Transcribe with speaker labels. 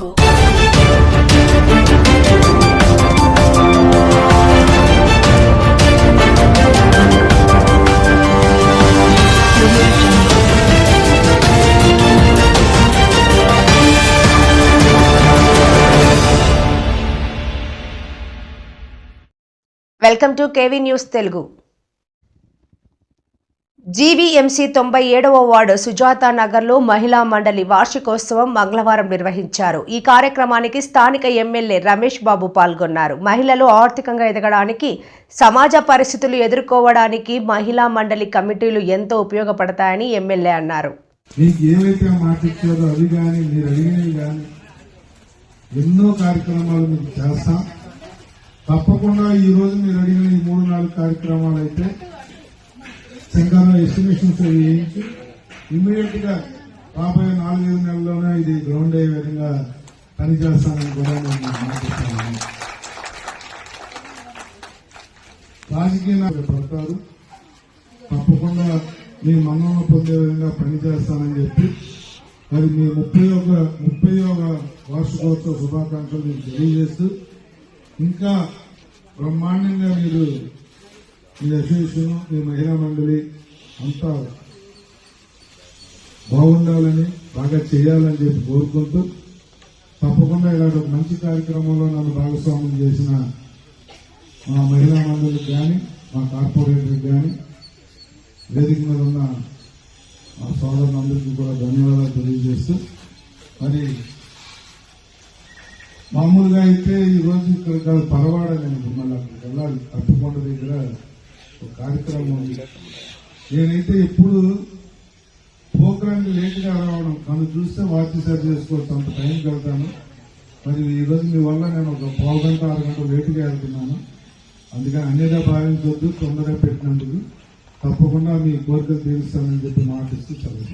Speaker 1: Jungle.
Speaker 2: Welcome to KV news Telugu GBMC తొంభై ఏడవ ward Sujatha నగర్లో మహిళా మండలి వార్షికోత్సవం మంగళవారం నిర్వహించారు. ఈ కార్యక్రమానికి స్థానిక ఎమ్మెల్యే రమేష్ బాబు పాల్గొన్నారు. మహిళలు ఆర్థికంగా ఎదగడానికి సమాజ పరిస్థితులు ఎదుర్కోవడానికి మహిళా మండలి కమిటీలు ఎంతో ఉపయోగపడతాయని ఎమ్మెల్యే అన్నారు.
Speaker 3: ఎన్నో కార్యక్రమాలు మీకు చేస్తాం. తప్పకుండా ఈ రోజు మీరు అడిగిన ఈ మూడు నాలుగు కార్యక్రమాలు అయితే శంకరంలో ఎస్టిమేషన్స్ వేయించి ఇమ్మీడియట్గా రాబోయే నాలుగైదు నెలల్లోనే ఇది గ్రౌండ్ అయ్యే విధంగా పనిచేస్తానని కూడా నేను మీకు రాజకీయ పడతారు. తప్పకుండా మీ మన్నన పొందే విధంగా పనిచేస్తానని చెప్పి మరి మీ ముప్పై ఒక ముప్పై ఒక వార్షికోత్సవ శుభాకాంక్షలు మీకు తెలియజేస్తూ ఇంకా బ్రహ్మాండంగా మీరు మీ అసోసియేషన్ మహిళా మండలి అంతా బాగుండాలని బాగా చేయాలని చెప్పి కోరుకుంటూ తప్పకుండా ఇలాంటి మంచి కార్యక్రమంలో నన్ను భాగస్వామ్యం చేసిన మా మహిళా మండలికి కానీ మా కార్పొరేటర్కి కానీ వేదిక మీద ఉన్న మా సోదరులందరికీ కూడా ధన్యవాదాలు తెలియజేస్తూ మరి మామూలుగా అయితే ఈ రోజు ఇక్కడ కాదు పరవాడ నేను మళ్ళీ అక్కడికి వెళ్ళాలి. అప్పకొండ దగ్గర కార్యక్రమం ఉంది. నేనైతే ఎప్పుడు ప్రోగ్రామ్ లేట్గా రావడం నన్ను చూస్తే వాచ్ సరి చేసుకోవచ్చు అంత టైంకి వెళ్తాను మరి ఈరోజు మీ వల్ల నేను ఒక పావు గంట ఆరు గంట లేటుగా వెళ్తున్నాను. అందుకని అన్నిగా భావించవద్దు తొందరగా పెట్టినందుకు తప్పకుండా మీ కోరికలు తీరుస్తానని చెప్పి మాటిస్తూ చదువు